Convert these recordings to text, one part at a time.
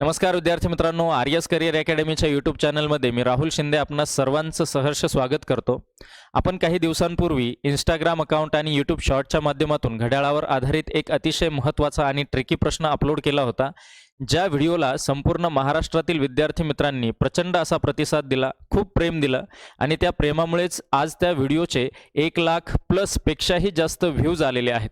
नमस्कार विद्यार्थी मित्रांनो आर एस करिअर अकॅडमीच्या यूट्यूब चॅनलमध्ये मी राहुल शिंदे आपणा सर्वांचं सहर्ष स्वागत करतो. आपण काही दिवसांपूर्वी इंस्टाग्राम अकाउंट आणि यूट्यूब शॉर्टच्या माध्यमातून घड्याळावर आधारित एक अतिशय महत्त्वाचा आणि ट्रिकी प्रश्न अपलोड केला होता. ज्या व्हिडिओला संपूर्ण महाराष्ट्रातील विद्यार्थी मित्रांनी प्रचंड असा प्रतिसाद दिला खूप प्रेम दिलं आणि त्या प्रेमामुळेच आज त्या व्हिडिओचे एक लाख प्लसपेक्षाही जास्त व्ह्यूज आलेले आहेत.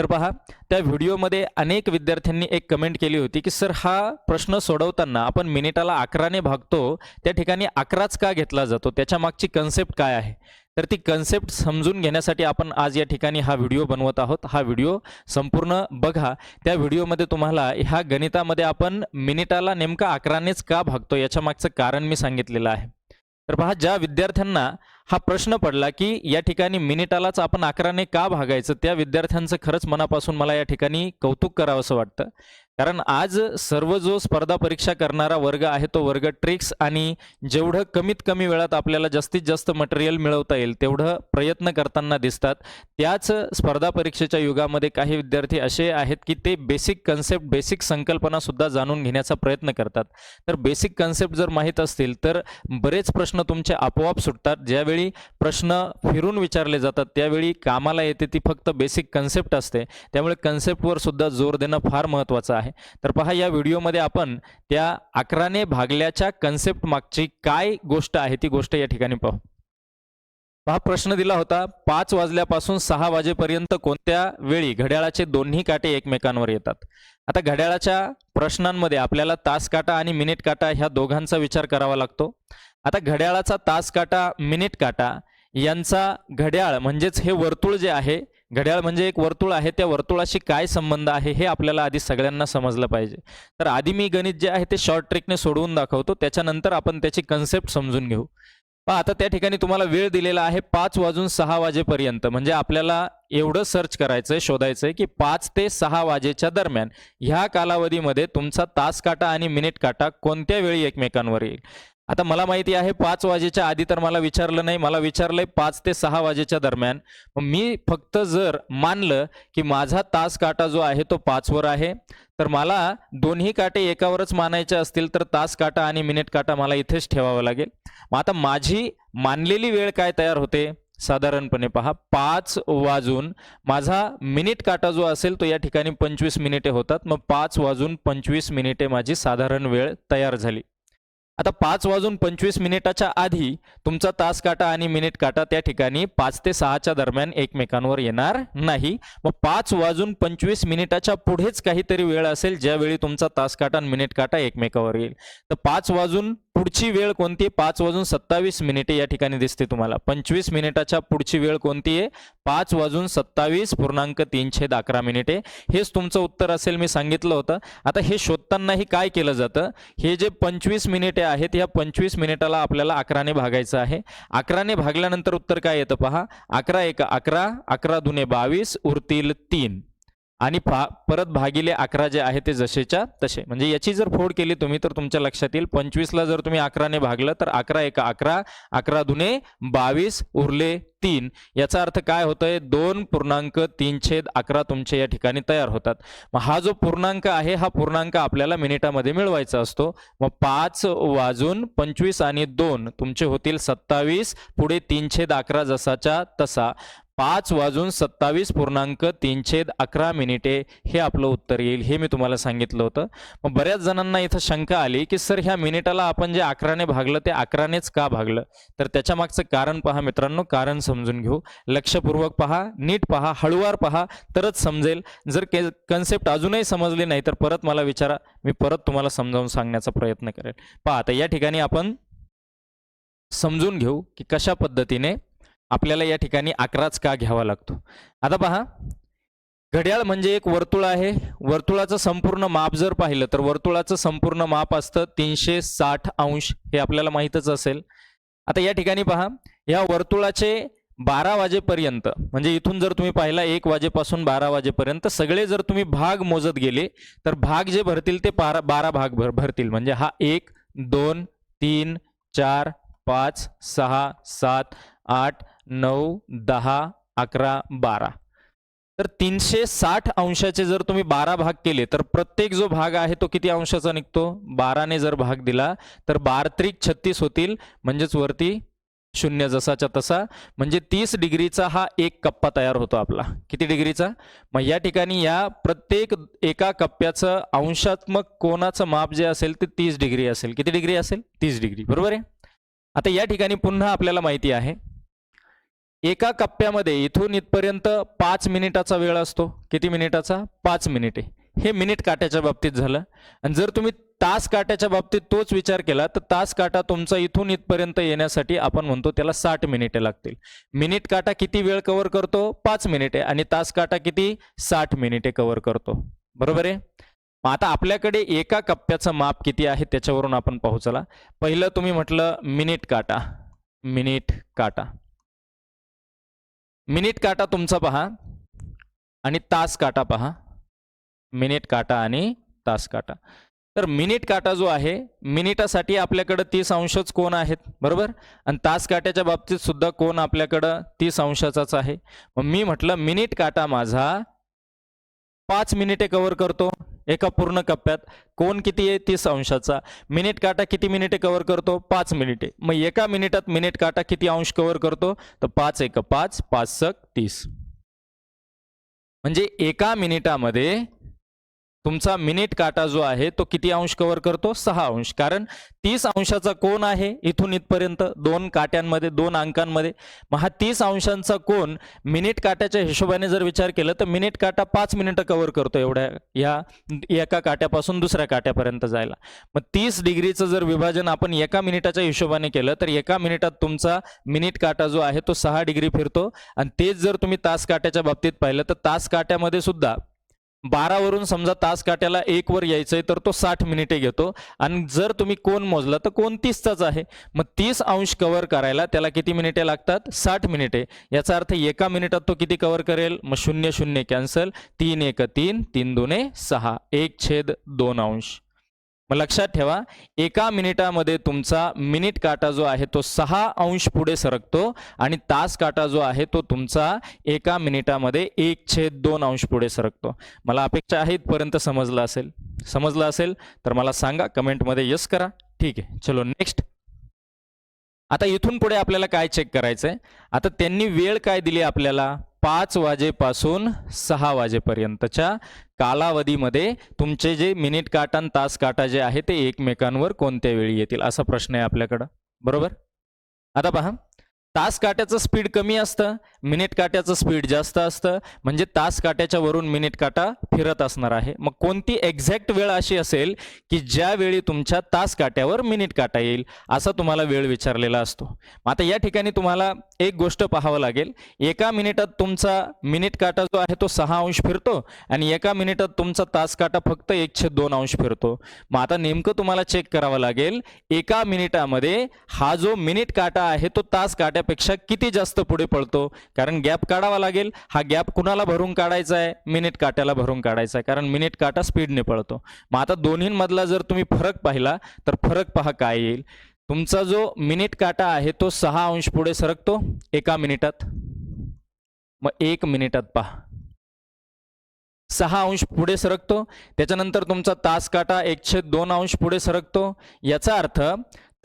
तर पहा त्या व्हिडिओमध्ये अनेक विद्यार्थ्यांनी एक कमेंट केली होती की सर हा प्रश्न सोडवताना आपण मिनिटाला अकराने भागतो त्या ठिकाणी अकराच का घेतला जातो? त्याच्या मागची कन्सेप्ट काय आहे? तर ती कन्सेप्ट समजून घेण्यासाठी आपण आज या ठिकाणी हा व्हिडिओ बनवत आहोत. हा व्हिडिओ संपूर्ण बघा. त्या व्हिडिओमध्ये तुम्हाला ह्या गणितामध्ये आपण मिनिटाला नेमका अकरानेच का भागतो याच्या मागचं कारण मी सांगितलेलं आहे. तर पहा ज्या विद्यार्थ्यांना हा प्रश्न पडला की या ठिकाणी मिनिटालाच आपण अकराने का भागायचं? त्या विद्यार्थ्यांचं खरंच मनापासून मला या ठिकाणी कौतुक करावंसं वाटतं. कारण आज सर्व जो स्पर्धा परीक्षा करणारा वर्ग आहे तो वर्ग ट्रिक्स आणि जेवढं कमीत कमी वेळात आपल्याला जास्तीत जास्त मटेरियल मिळवता येईल तेवढं प्रयत्न करताना दिसतात. त्याच स्पर्धा परीक्षेच्या युगामध्ये काही विद्यार्थी असे आहेत की ते बेसिक कन्सेप्ट बेसिक संकल्पना सुद्धा जाणून घेण्याचा प्रयत्न करतात. तर बेसिक कन्सेप्ट जर माहीत असतील तर बरेच प्रश्न तुमचे आपोआप सुटतात. ज्यावेळी प्रश्न फिरून विचारले जातात त्यावेळी कामाला येते ती फक्त बेसिक कन्सेप्ट असते. त्यामुळे कन्सेप्टवर सुद्धा जोर देणं फार महत्त्वाचं आहे. तर पहा या व्हिडिओमध्ये आपण त्या अकराने भागल्याच्या कन्सेप्ट मागची काय गोष्ट आहे ती गोष्ट या ठिकाणी पाहू. पहा प्रश्न दिला होता पाच वाजल्यापासून सहा वाजेपर्यंत कोणत्या वेळी घड्याळाचे दोन्ही काटे एकमेकांवर येतात? आता घड्याळाच्या प्रश्नांमध्ये आपल्याला तास काटा आणि मिनिट काटा ह्या दोघांचा विचार करावा लागतो. आता घड्याळाचा तास काटा मिनिट काटा यांचा घड्याळ म्हणजेच हे वर्तुळ जे आहे घड्याळ म्हणजे एक वर्तुळ आहे त्या वर्तुळाशी काय संबंध आहे हे आपल्याला आधी सगळ्यांना समजलं पाहिजे. तर आधी मी गणित जे आहे ते शॉर्ट ट्रिकने सोडवून दाखवतो. त्याच्यानंतर आपण त्याची कन्सेप्ट समजून घेऊ. पहा आता त्या ठिकाणी तुम्हाला वेळ दिलेला आहे पाच वाजून सहा वाजेपर्यंत. म्हणजे आपल्याला एवढं सर्च करायचं आहे शोधायचं आहे की पाच ते सहा वाजेच्या दरम्यान ह्या कालावधीमध्ये तुमचा तास काटा आणि मिनिट काटा कोणत्या वेळी एकमेकांवर येईल? आता मला माहिती आहे पाच वाजेच्या आधी तर मला विचारलं नाही मला विचारलंय पाच ते सहा वाजेच्या दरम्यान. मी फक्त जर मानलं की माझा तास काटा जो आहे तो पाचवर आहे तर मला दोन्ही काटे एकावरच मानायचे असतील तर तास काटा आणि मिनिट काटा मला इथेच ठेवावं लागेल. मग आता माझी मानलेली वेळ काय तयार होते? साधारणपणे पहा पाच वाजून माझा मिनिट काटा जो असेल तो या ठिकाणी पंचवीस मिनिटे होतात. मग पाच वाजून पंचवीस मिनिटे माझी साधारण वेळ तयार झाली. आता पाच वाजून पंचवीस मिनिटाच्या आधी तुमचा तास काटा आणि मिनिट काटा त्या ठिकाणी पाच ते सहाच्या दरम्यान एकमेकांवर येणार नाही. मग पाच वाजून पंचवीस मिनिटाच्या पुढेच काहीतरी वेळ असेल ज्यावेळी तुमचा तास काटा आणि मिनिट काटा एकमेकावर येईल. तर पाच वाजून पुढची वेळ कोणती पाच वाजून सत्तावीस मिनिटे या ठिकाणी दिसते तुम्हाला. पंचवीस मिनिटाच्या पुढची वेळ कोणती आहे पाच वाजून सत्तावीस पूर्णांक तीनशे अकरा मिनिटे. हेच तुमचं उत्तर असेल मी सांगितलं होतं. आता हे शोधतानाही काय केलं जातं? हे जे पंचवीस मिनिटे आहेत या पंचवीस मिनिटाला आपल्याला अकराने भागायचं आहे. अकराने भागल्यानंतर उत्तर काय येतं पहा? अकरा एक अकरा अकरा दुने बावीस उरतील तीन. आणि फा परत भागिले अकरा जे आहे ते जसेच्या तसे. म्हणजे याची जर फोड केली तुम्ही तर तुमच्या लक्षात येईल पंचवीसला जर तुम्ही अकराने भागलं तर अकरा एक अकरा अकरा दुने बावीस उरले तीन. याचा अर्थ काय होतोय? दोन पूर्णांक तीन छेद अकरा तुमचे या ठिकाणी तयार होतात. मग हा जो पूर्णांक आहे हा पूर्णांक आपल्याला मिनिटामध्ये मिळवायचा असतो. मग पाच वाजून पंचवीस आणि दोन तुमचे होतील सत्तावीस पुढे तीन छेद अकरा जसाच्या तसा. पाच वाजून सत्तावीस पूर्णांक तीन छेद अकरा मिनिटे हे आपलं उत्तर येईल हे मी तुम्हाला सांगितलं होतं. मग बऱ्याच जणांना इथं शंका आली की सर ह्या मिनिटाला आपण जे अकराने भागलं ते अकरानेच का भागलं? तर त्याच्या मागचं कारण पहा मित्रांनो कारण समजून घेऊ. लक्षपूर्वक पहा नीट पहा हळूवार पहा तरच समजेल. जर के कन्सेप्ट अजूनही समजली नाही तर परत मला विचारा मी परत तुम्हाला समजावून सांगण्याचा प्रयत्न करेल पहा आता या ठिकाणी आपण समजून घेऊ की कशा पद्धतीने आपल्याला या ठिकाणी अकराच का घ्यावा लागतो? आता पहा घड्याळ म्हणजे एक वर्तुळ आहे. वर्तुळाचं संपूर्ण माप जर पाहिलं तर वर्तुळाचं संपूर्ण माप असतं तीनशे साठ अंश हे आपल्याला माहीतच असेल. आता या ठिकाणी पहा या वर्तुळाचे बारा वाजेपर्यंत म्हणजे इथून जर तुम्ही पाहिला एक वाजेपासून बारा वाजेपर्यंत सगळे जर तुम्ही भाग मोजत गेले तर भाग जे भरतील ते बारा बारा भाग भर भरतील. म्हणजे हा एक दोन तीन चार पाच सहा सात आठ नऊ दहा अकरा बारा. तर तीनशे साठ अंशाचे जर तुम्ही बारा भाग केले तर प्रत्येक जो भाग आहे तो किती अंशाचा निघतो? बाराने जर भाग दिला तर बार त्रिक छत्तीस होतील म्हणजेच वरती शून्य जसाच्या तसा. म्हणजे तीस डिग्रीचा हा एक कप्पा तयार होतो आपला. किती डिग्रीचा? मग या ठिकाणी या प्रत्येक एका कप्प्याचं अंशात्मक कोणाचं माप जे असेल ते तीस डिग्री असेल. किती डिग्री असेल? तीस डिग्री. बरोबर आहे? आता या ठिकाणी पुन्हा आपल्याला माहिती आहे एका कप्प्यामध्ये इथून इथपर्यंत पाच मिनिटाचा वेळ असतो. किती मिनिटाचा? पाच मिनिटे. हे मिनिट काट्याच्या बाबतीत झालं. आणि जर तुम्ही तास काट्याच्या बाबतीत तोच विचार केला तर तास काटा तुमचा इथून इथपर्यंत येण्यासाठी आपण म्हणतो त्याला साठ मिनिटे लागतील. मिनिट काटा किती वेळ कव्हर करतो? पाच मिनिटे. आणि तास काटा किती? साठ मिनिटे कव्हर करतो. बरोबर आहे? मग आता आपल्याकडे एका कप्प्याचं माप किती आहे त्याच्यावरून आपण पाहू चला. पहिलं तुम्ही म्हटलं मिनिट काटा. मिनिट काटा. मिनिट काटा तुमचा पहा. आणि तास काटा पहा. मिनिट काटा आणि तास काटा. तर मिनिट काटा जो आहे मिनिटासाठी आपल्याकडं तीस अंशच कोण आहेत बरोबर? आणि तास काट्याच्या बाबतीत सुद्धा कोण आपल्याकडं तीस अंशाचाच आहे. मग मी म्हटलं मिनिट काटा माझा पाच मिनिटे कव्हर करतो. एका पूर्ण कप्प्यात. कोण किती आहे? तीस अंशाचा. मिनिट काटा किती मिनिटे कव्हर करतो? पाच मिनिटे. मग एका मिनिटात मिनिट काटा किती अंश कव्हर करतो? तर पाच एक पाच पाच सक तीस. म्हणजे एका मिनिटामध्ये तुमचा मिनिट काटा जो आहे तो किती अंश कव्हर करतो? सहा अंश. कारण तीस अंशाचा कोण आहे इथून इथपर्यंत दोन काट्यांमध्ये दोन अंकांमध्ये. मग हा तीस अंशांचा कोण मिनिट काट्याच्या हिशोबाने जर विचार केला तर मिनिट काटा पाच मिनिटं कव्हर करतो एवढ्या या एका काट्यापासून दुसऱ्या काट्यापर्यंत जायला. मग तीस डिग्रीचं जर विभाजन आपण एका मिनिटाच्या हिशोबाने केलं तर एका मिनिटात तुमचा मिनिट काटा जो आहे तो सहा डिग्री फिरतो. आणि तेच जर तुम्ही तास काट्याच्या बाबतीत पाहिलं तर तास काट्यामध्ये सुद्धा बारावरून समजा तास काट्याला एक वर यायचंय तर तो साठ मिनिटे घेतो. आणि जर तुम्ही कोण मोजला तर कोण तीसचाच आहे. मग तीस अंश कव्हर करायला त्याला किती मिनिटे लागतात? साठ मिनिटे. याचा अर्थ एका मिनिटात तो किती कव्हर करेल? मग शून्य शून्य कॅन्सल तीन एक तीन तीन दोने सहा. एक छेद दोन अंश. मग लक्षात ठेवा एका मिनिटामध्ये तुमचा मिनिट काटा जो आहे तो सहा अंश पुढे सरकतो आणि तास काटा जो आहे तो तुमचा एका मिनिटामध्ये एक छेद दोन अंश पुढे सरकतो. मला अपेक्षा आहे इथपर्यंत समजलं असेल. समजलं असेल तर मला सांगा कमेंटमध्ये यस करा. ठीक आहे चलो नेक्स्ट आता इथून पुढे आपल्याला काय चेक करायचं आहे आता त्यांनी वेळ काय दिली आपल्याला? पाच वाजेपासून सहा वाजेपर्यंतच्या कालावधीमध्ये तुमचे जे मिनिट काटा आणि तास काटा जे आहे ते एकमेकांवर कोणत्या वेळी येतील? असा प्रश्न आहे आपल्याकडं. बरोबर? आता पहा. तास काट्याचं स्पीड कमी असतं मिनिट काट्याचं स्पीड जास्त असतं. म्हणजे तास काट्याच्या वरून मिनिट काटा फिरत असणार आहे. मग कोणती एक्झॅक्ट वेळ अशी असेल की ज्या वेळी तुमच्या तास काट्यावर मिनिट काटा येईल असा तुम्हाला वेळ विचारलेला असतो. मग आता या ठिकाणी तुम्हाला एक गोष्ट पाहावं लागेल. एका मिनिटात तुमचा मिनिट काटा जो आहे तो सहा अंश फिरतो आणि एका मिनिटात तुमचा तास काटा फक्त एकशे दोन अंश फिरतो. मग आता नेमकं तुम्हाला चेक करावं लागेल एका मिनिटामध्ये हा जो मिनिट काटा आहे तो तास काट्यापेक्षा किती जास्त पुढे पळतो? कारण गॅप काढावा लागेल. हा गॅप कुणाला भरून काढायचा आहे? मिनिट काट्याला भरून काढायचा आहे. कारण मिनिट काटा स्पीडने पळतो. मग आता दोन्हींमधला जर तुम्ही फरक पाहिला तर फरक पहा काय येईल. तुमचा जो मिनिट काटा आहे तो सहा अंश पुढे सरकतो एका मिनिटात. मग एक मिनिटात पहा. सहा अंश पुढे सरकतो. त्याच्यानंतर तुमचा तास काटा एकशे दोन अंश पुढे सरकतो. याचा अर्थ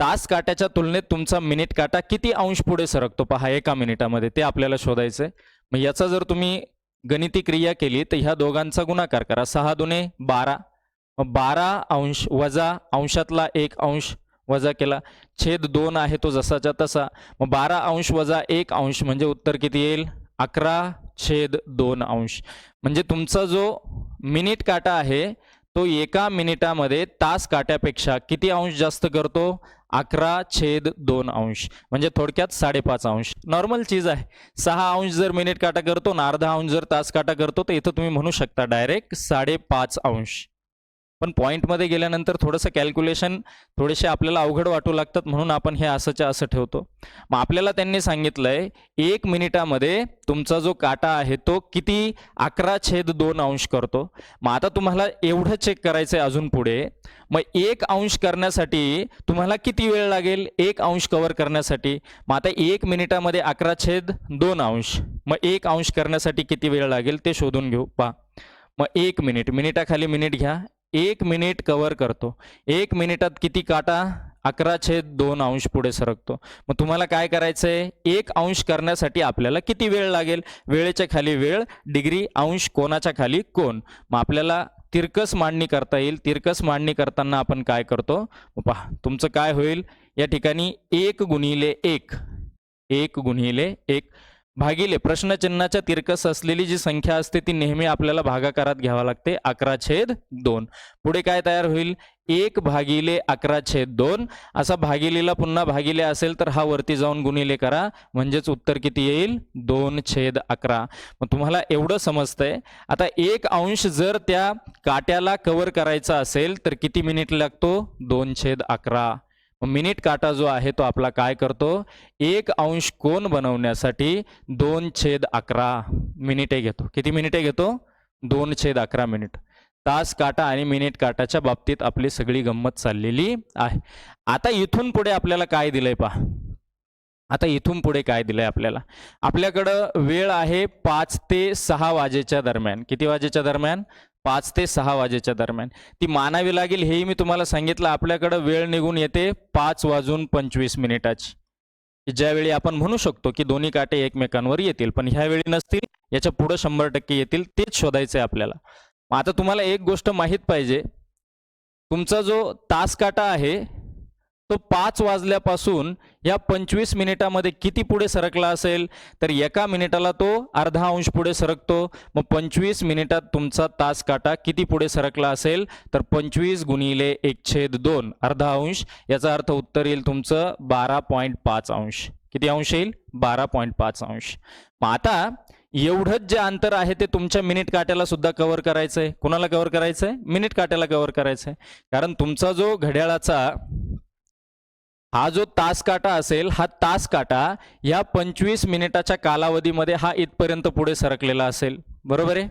तास काट्याच्या तुलनेत तुमचा मिनिट काटा किती अंश पुढे सरकतो? पहा एका मिनिटामध्ये ते आपल्याला शोधायचं आहे. मग याचा जर तुम्ही गणिती क्रिया केली तर ह्या दोघांचा गुणाकार करा. सहा दुने बारा. मग बारा अंश वजा अंशातला एक अंश वजा केला. छेद दोन आहे तो जसाच्या तसा. मग बारा अंश वजा एक अंश म्हणजे उत्तर किती येईल? अकरा छेद दोन अंश. म्हणजे तुमचा जो मिनिट काटा आहे तो एका मिनिटामध्ये तास काट्यापेक्षा किती अंश जास्त करतो? अकरा छेद दोन अंश म्हणजे थोडक्यात साडेपाच अंश. नॉर्मल चीज आहे. सहा अंश जर मिनिट काटा करतो ना अर्धा अंश जर तास काटा करतो तर इथं तुम्ही म्हणू शकता डायरेक्ट साडेपाच अंश. पण पॉईंटमध्ये गेल्यानंतर थोडंसं कॅल्क्युलेशन थोडेसे आपल्याला अवघड वाटू लागतात म्हणून आपण हे असंच्या असं ठेवतो. मग आपल्याला त्यांनी सांगितलं आहे एक मिनिटामध्ये तुमचा जो काटा आहे तो किती अकरा छेद दोन अंश करतो. मग आता तुम्हाला एवढं चेक करायचं आहे अजून पुढे. मग एक अंश करण्यासाठी तुम्हाला किती वेळ लागेल? एक अंश कवर करण्यासाठी. मग आता एक मिनिटामध्ये अकरा छेद दोन अंश. मग एक अंश करण्यासाठी किती वेळ लागेल ते शोधून घेऊ. पहा. मग एक मिनिट. मिनिटाखाली मिनिट घ्या. एक मिनिट कवर करतो. एक मिनिटात किती काटा? अकरा छेद दोन अंश पुढे सरकतो. मग तुम्हाला काय करायचं आहे एक अंश करण्यासाठी आपल्याला किती वेळ लागेल? वेळेच्या खाली वेळ डिग्री अंश कोणाच्या खाली कोण? मग आपल्याला तिरकस मांडणी करता येईल. तिरकस मांडणी करताना आपण काय करतो? पहा तुमचं काय होईल? या ठिकाणी एक गुणिले एक. एक गुणिले एक. भागिले प्रश्नचिन्हाच्या तिरकस असलेली जी संख्या असते ती नेहमी आपल्याला भागाकारात घ्यावा लागते. अकरा छेद दोन. पुढे काय तयार होईल? एक भागिले अकरा छेद दोन. असा भागिलेला पुन्हा भागिले असेल तर हा वरती जाऊन गुणिले करा. म्हणजेच उत्तर किती येईल? दोन छेद अकरा. मग तुम्हाला एवढं समजतंय. आता एक अंश जर त्या काट्याला कवर करायचा असेल तर किती मिनिट लागतो? दोन छेद अकरा. मिनिट काटा जो आहे तो आपला काय करतो? एक अंश कोण बनवण्यासाठी दोन छेद अकरा मिनिटे घेतो. किती मिनिटे घेतो? दोन छेद अकरा मिनिट. तास काटा आणि मिनिट काटाच्या बाबतीत आपली सगळी गंमत चाललेली आहे. आता इथून पुढे आपल्याला काय दिलंय पहा. आता इथून पुढे काय दिलंय आपल्याला? आपल्याकडं वेळ आहे पाच ते सहा वाजेच्या दरम्यान. किती वाजेच्या दरम्यान? पाच ते सहा वाजेच्या दरम्यान. ती मानावी लागेल हेही मी तुम्हाला सांगितलं. आपल्याकडं वेळ निघून येते पाच वाजून पंचवीस मिनिटाची. ज्यावेळी आपण म्हणू शकतो की दोन्ही काटे एकमेकांवर येतील पण ह्यावेळी नसतील याच्या पुढं शंभर टक्के येतील तेच शोधायचं आहे आपल्याला आता तुम्हाला एक गोष्ट माहीत पाहिजे. तुमचा जो तास काटा आहे तो पाच वाजल्यापासून या पंचवीस मिनिटामध्ये किती पुढे सरकला असेल? तर एका मिनिटाला तो अर्धा अंश पुढे सरकतो. मग पंचवीस मिनिटात तुमचा तास काटा किती पुढे सरकला असेल? तर पंचवीस गुणिले एक छेद दोन अर्धा अंश. याचा अर्थ उत्तर येईल तुमचं बारा पॉईंट पाच अंश. किती अंश येईल? बारा पॉईंट पाच अंश. मग आता एवढंच जे अंतर आहे ते तुमच्या मिनिट काट्याला सुद्धा कव्हर करायचं आहे कुणाला कव्हर करायचं आहे मिनिट काट्याला कव्हर करायचं आहे कारण तुमचा जो घड्याळाचा हा जो तास काटा असेल हा तास काटा या पंचवीस मिनिटाच्या कालावधीमध्ये हा इथपर्यंत पुढे सरकलेला असेल. बरोबर आहे?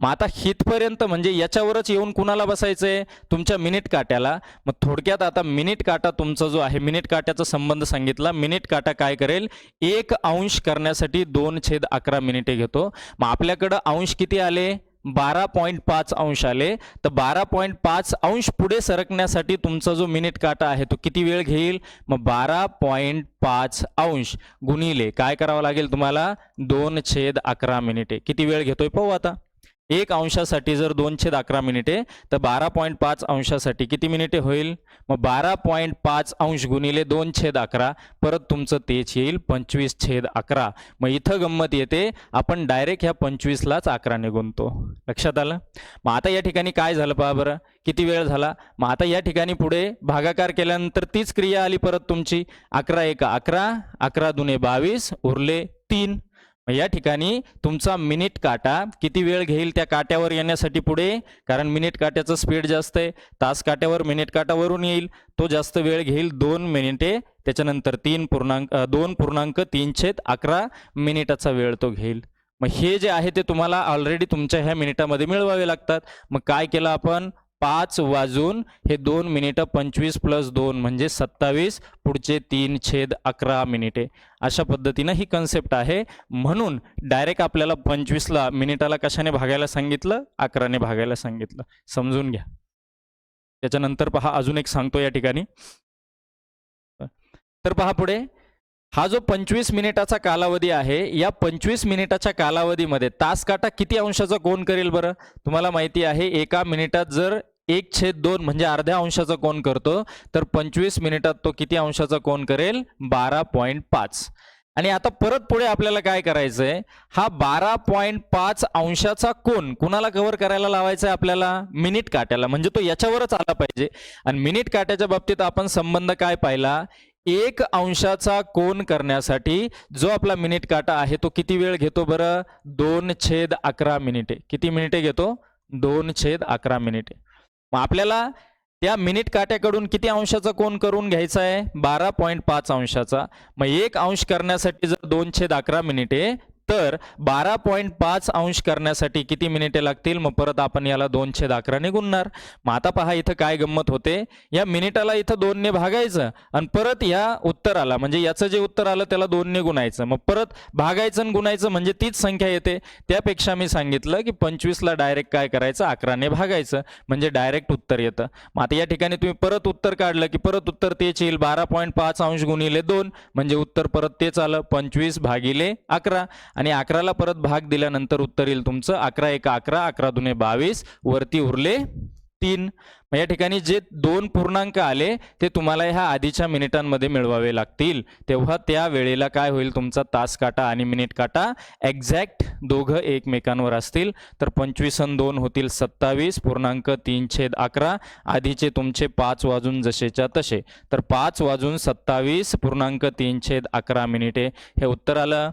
मग आता हितपर्यंत म्हणजे याच्यावरच येऊन कुणाला बसायचं आहे तुमच्या मिनिट काट्याला. मग थोडक्यात आता मिनिट काटा तुमचा जो आहे मिनिट काट्याचा संबंध सांगितला. मिनिट काटा काय करेल? एक अंश करण्यासाठी दोन छेद अकरा मिनिटे घेतो. मग आपल्याकडं अंश किती आले? बारा पॉईंट पाच अंश आले. तर बारा पॉईंट पाच अंश पुढे सरकण्यासाठी तुमचा जो मिनिट काटा आहे तो किती वेळ घेईल? मग बारा पॉईंट पाच अंश गुणिले. काय करावं लागेल तुम्हाला? दोन छेद अकरा मिनिटे. किती वेळ घेतोय पाहू आता? एक अंशासाठी जर दोन छेद अकरा मिनिटे तर बारा पॉईंट पाच अंशासाठी किती मिनिटे होईल? मग बारा पॉईंट पाच अंश गुणिले दोन छेद अकरा परत तुमचं तेच येईल पंचवीस छेद अकरा. मग इथं गंमत येते आपण डायरेक्ट ह्या पंचवीसलाच अकराने गुणतो. लक्षात आलं? मग आता या ठिकाणी काय झालं पहा बरं. किती वेळ झाला? मग आता या ठिकाणी पुढे भागाकार केल्यानंतर तीच क्रिया आली परत तुमची. अकरा एक अकरा अकरा दुने बावीस उरले तीन. या ठिकाणी तुमचा मिनिट काटा किती वेळ घेईल त्या काट्यावर येण्यासाठी पुढे? कारण मिनिट काट्याचं स्पीड जास्त आहे. तास काट्यावर मिनिट काटावरून येईल. तो जास्त वेळ घेईल दोन मिनिटे. त्याच्यानंतर तीन पूर्णांक दोन पूर्णांक तीन छेद अकरा मिनिटाचा वेळ तो घेईल. मग हे जे आहे ते तुम्हाला ऑलरेडी तुमच्या ह्या मिनिटामध्ये मिळवावे लागतात. मग काय केलं आपण? पाच वाजून हे दोन मिनिटं पंचवीस प्लस दोन म्हणजे सत्तावीस पुढचे तीन छेद अकरा मिनिटे. अशा पद्धतीनं ही कन्सेप्ट आहे. म्हणून डायरेक्ट आपल्याला पंचवीसला मिनिटाला कशाने भागायला सांगितलं? अकराने भागायला सांगितलं. समजून घ्या. त्याच्यानंतर पहा अजून एक सांगतो या ठिकाणी. तर पहा पुढे. हा जो पंचवीस मिनिटाचा कालावधी आहे या पंचवीस मिनिटाच्या कालावधीमध्ये तास काटा किती अंशाचा कोण करेल बरं? तुम्हाला माहिती आहे एका मिनिटात जर एक छेद दोन म्हणजे अर्ध्या अंशाचा कोण करतो तर पंचवीस मिनिटात तो किती अंशाचा कोण करेल? बारा पॉईंट पाच. आणि आता परत पुढे आपल्याला काय करायचंय? हा बारा पॉईंट पाच अंशाचा कोण कुणाला कव्हर करायला लावायचा आहे आपल्याला? मिनिट काट्याला. म्हणजे तो याच्यावरच आला पाहिजे. आणि मिनिट काट्याच्या बाबतीत आपण संबंध काय पाहिला? एक अंशाचा कोण करण्यासाठी जो आपला मिनिट काटा आहे तो किती वेळ घेतो बरं? दोन छेद अकरा मिनिटे. किती मिनिटे घेतो? दोन छेद अकरा मिनिटे. मग आपल्याला त्या मिनिट काट्याकडून किती अंशाचा कोण करून घ्यायचा आहे? बारा पॉईंट पाच अंशाचा. मग एक अंश करण्यासाठी जर दोन छेद अकरा मिनिटे तर बारा पॉईंट पाच अंश करण्यासाठी किती मिनिटे लागतील? मग परत आपण याला दोनशे अकराने गुणणार मग आता पहा इथं काय गंमत होते. या मिनिटाला इथं दोनने भागायचं आणि परत या उत्तराला म्हणजे याचं जे उत्तर आलं त्याला दोनने गुणायचं. मग परत भागायचं आणि गुणायचं म्हणजे तीच संख्या येते. त्यापेक्षा मी सांगितलं की पंचवीसला डायरेक्ट काय करायचं? अकराने भागायचं. म्हणजे डायरेक्ट उत्तर येतं. मग आता या ठिकाणी तुम्ही परत उत्तर काढलं की परत उत्तर तेच येईल. बारा पॉईंट पाच अंश गुणिले दोन म्हणजे उत्तर परत तेच आलं. पंचवीस भागिले अकरा. आणि अकराला परत भाग दिल्यानंतर उत्तर येईल तुमचं. अकरा एक अकरा अकरा दुने बावीस वरती उरले तीन. मग या ठिकाणी जे दोन पूर्णांक आले ते तुम्हाला ह्या आधीच्या मिनिटांमध्ये मिळवावे लागतील. तेव्हा त्या वेळेला काय होईल तुमचा तास काटा आणि मिनिट काटा एक्झॅक्ट दोघं एकमेकांवर असतील. तर पंचवीस अन दोन होतील सत्तावीस पूर्णांक तीन छेद अकरा आधीचे तुमचे पाच वाजून जसेच्या तसे. तर पाच वाजून सत्तावीस पूर्णांक तीन छेद अकरा मिनिटे. हे उत्तर आलं.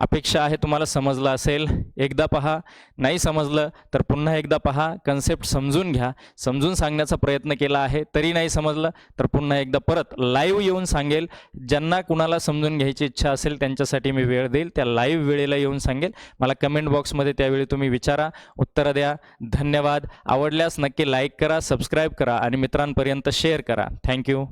अपेक्षा आहे तुम्हाला समजलं असेल. एकदा पहा नाही समजलं तर पुन्हा एकदा पहा कन्सेप्ट समजून घ्या. समजून सांगण्याचा प्रयत्न केला आहे तरी नाही समजलं तर पुन्हा एकदा परत लाईव्ह येऊन सांगेल. ज्यांना कुणाला समजून घ्यायची इच्छा असेल त्यांच्यासाठी मी वेळ देईल. त्या लाईव्ह वेळेला येऊन सांगेल. मला कमेंट बॉक्समध्ये त्यावेळी तुम्ही विचारा उत्तरं द्या. धन्यवाद. आवडल्यास नक्की लाईक करा सबस्क्राईब करा आणि मित्रांपर्यंत शेअर करा. थँक्यू